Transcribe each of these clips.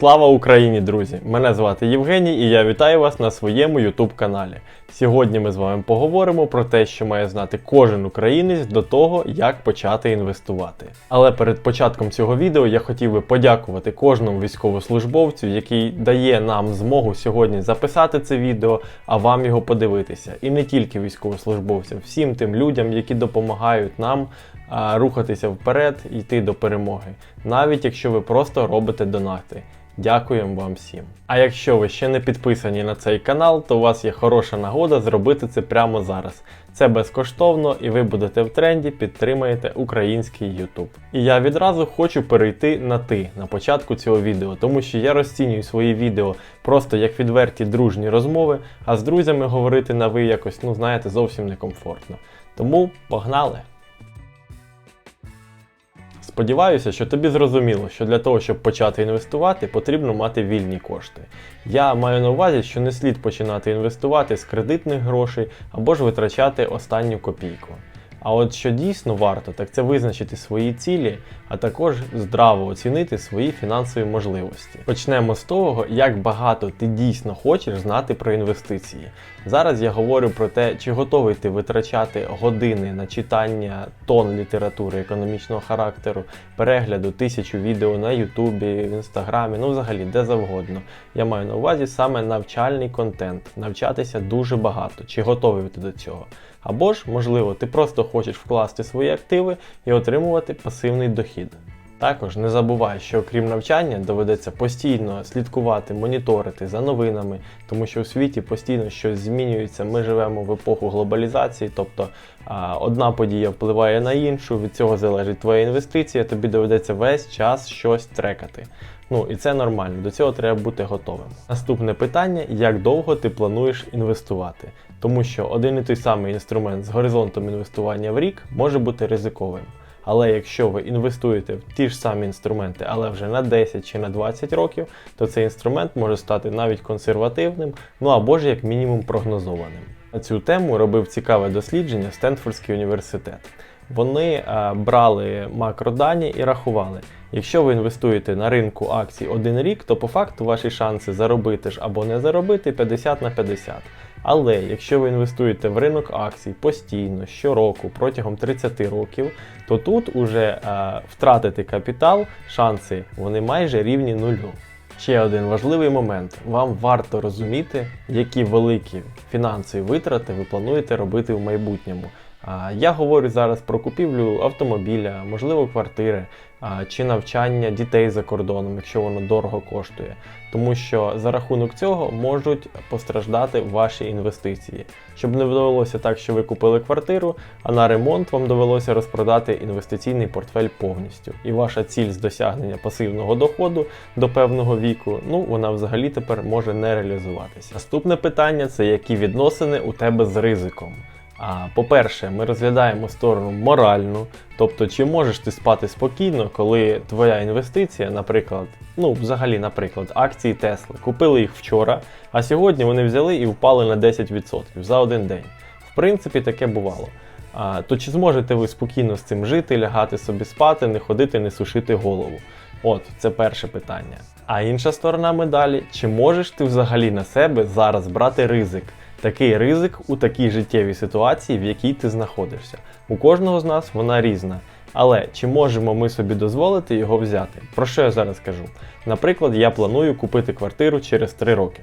Слава Україні, друзі! Мене звати Євгеній і я вітаю вас на своєму YouTube каналі. Сьогодні ми з вами поговоримо про те, що має знати кожен українець до того, як почати інвестувати. Але перед початком цього відео я хотів би подякувати кожному військовослужбовцю, який дає нам змогу сьогодні записати це відео, а вам його подивитися. І не тільки військовослужбовцям, всім тим людям, які допомагають нам рухатися вперед і йти до перемоги, навіть якщо ви просто робите донати. Дякуємо вам всім. А якщо ви ще не підписані на цей канал, то у вас є хороша нагода зробити це прямо зараз. Це безкоштовно і ви будете в тренді, підтримаєте український YouTube. І я відразу хочу перейти на ти на початку цього відео, тому що я розцінюю свої відео просто як відверті дружні розмови, а з друзями говорити на ви якось, ну знаєте, зовсім некомфортно. Тому погнали! Сподіваюся, що тобі зрозуміло, що для того, щоб почати інвестувати, потрібно мати вільні кошти. Я маю на увазі, що не слід починати інвестувати з кредитних грошей або ж витрачати останню копійку. А от що дійсно варто, так це визначити свої цілі, а також здраво оцінити свої фінансові можливості. Почнемо з того, як багато ти дійсно хочеш знати про інвестиції. Зараз я говорю про те, чи готовий ти витрачати години на читання тонн літератури економічного характеру, перегляду тисячу відео на Ютубі, в Інстаграмі, ну взагалі де завгодно. Я маю на увазі саме навчальний контент, навчатися дуже багато, чи готовий ти до цього. Або ж, можливо, ти просто хочеш вкласти свої активи і отримувати пасивний дохід. Також не забувай, що окрім навчання доведеться постійно слідкувати, моніторити за новинами, тому що у світі постійно щось змінюється. Ми живемо в епоху глобалізації, тобто одна подія впливає на іншу, від цього залежить твоя інвестиція, тобі доведеться весь час щось трекати. Ну і це нормально, до цього треба бути готовим. Наступне питання: як довго ти плануєш інвестувати? Тому що один і той самий інструмент з горизонтом інвестування в рік може бути ризиковим. Але якщо ви інвестуєте в ті ж самі інструменти, але вже на 10 чи на 20 років, то цей інструмент може стати навіть консервативним, ну або ж як мінімум прогнозованим. На цю тему робив цікаве дослідження Стенфордський університет. Вони е, брали макродані і рахували. Якщо ви інвестуєте на ринку акцій один рік, то по факту ваші шанси заробити ж або не заробити 50 на 50. Але якщо ви інвестуєте в ринок акцій постійно, щороку, протягом 30 років, то тут уже е, втратити капітал, шанси вони майже рівні нулю. Ще один важливий момент: вам варто розуміти, які великі фінансові витрати ви плануєте робити в майбутньому. Я говорю зараз про купівлю автомобіля, можливо, квартири чи навчання дітей за кордоном, якщо воно дорого коштує. Тому що за рахунок цього можуть постраждати ваші інвестиції. Щоб не довелося так, що ви купили квартиру, а на ремонт вам довелося розпродати інвестиційний портфель повністю. І ваша ціль з досягнення пасивного доходу до певного віку, ну вона взагалі тепер може не реалізуватися. Наступне питання це які відносини у тебе з ризиком. По-перше, ми розглядаємо сторону моральну, тобто, чи можеш ти спати спокійно, коли твоя інвестиція, наприклад, ну, взагалі, наприклад, акції Тесли, купили їх вчора, а сьогодні вони взяли і впали на 10% за один день. В принципі, таке бувало. А, То чи зможете ви спокійно з цим жити, лягати собі спати, не ходити, не сушити голову? От, це перше питання. А інша сторона медалі, чи можеш ти взагалі на себе зараз брати ризик? Такий ризик у такій життєвій ситуації, в якій ти знаходишся. У кожного з нас вона різна. Але чи можемо ми собі дозволити його взяти? Про що я зараз кажу? Наприклад, я планую купити квартиру через 3 роки.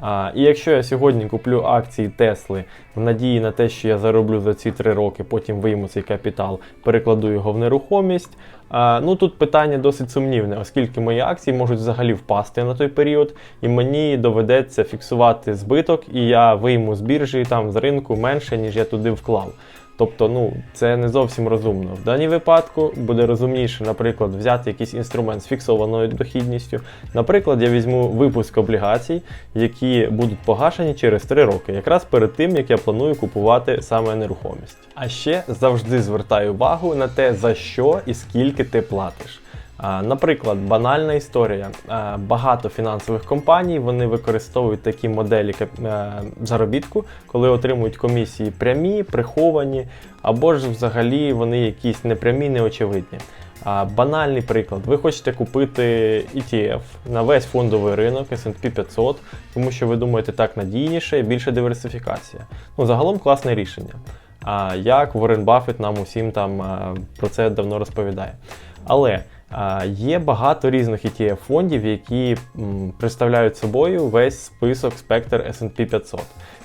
А, І якщо я сьогодні куплю акції Тесли в надії на те, що я зароблю за ці 3 роки, потім вийму цей капітал, перекладу його в нерухомість. А, Ну тут питання досить сумнівне, оскільки мої акції можуть взагалі впасти на той період, і мені доведеться фіксувати збиток, і я вийму з біржі там з ринку менше, ніж я туди вклав. Тобто, ну це не зовсім розумно. В даній випадку буде розумніше, наприклад, взяти якийсь інструмент з фіксованою дохідністю. Наприклад, я візьму випуск облігацій, які будуть погашені через 3 роки, якраз перед тим як я планую купувати саме нерухомість. А ще завжди звертаю увагу на те, за що і скільки ти платиш. Наприклад, банальна історія. Багато фінансових компаній вони використовують такі моделі е, заробітку, коли отримують комісії прямі, приховані, або ж взагалі вони якісь непрямі, неочевидні. Банальний приклад. Ви хочете купити ETF на весь фондовий ринок S&P 500, тому що ви думаєте так надійніше і більше диверсифікація. Ну, загалом класне рішення. Як Уоррен Баффет нам усім там про це давно розповідає. Але є багато різних ETF фондів, які представляють собою весь список спектр S&P 500.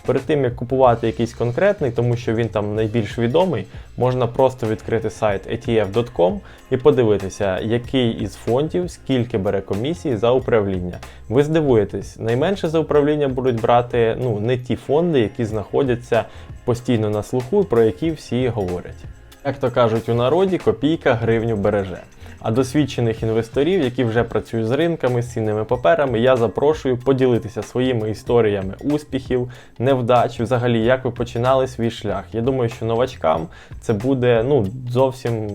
Перед тим як купувати якийсь конкретний, тому що він там найбільш відомий, можна просто відкрити сайт etf.com і подивитися, який із фондів скільки бере комісії за управління. Ви здивуєтесь, найменше за управління будуть брати ну, не ті фонди, які знаходяться постійно на слуху, про які всі говорять. Як то кажуть у народі, копійка гривню береже. А досвідчених інвесторів, які вже працюють з ринками, з цінними паперами, я запрошую поділитися своїми історіями успіхів, невдач, взагалі, як ви починали свій шлях. Я думаю, що новачкам це буде ну, зовсім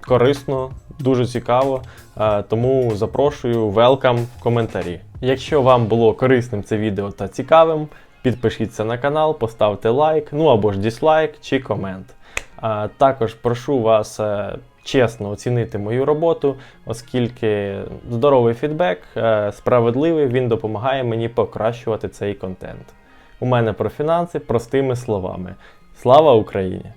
корисно, дуже цікаво. Тому запрошую велкам в коментарі. Якщо вам було корисним це відео та цікавим, підпишіться на канал, поставте лайк, ну або ж дізлайк чи комент. Також прошу вас е, чесно оцінити мою роботу, оскільки здоровий фідбек, е, справедливий, він допомагає мені покращувати цей контент. У мене про фінанси простими словами. Слава Україні!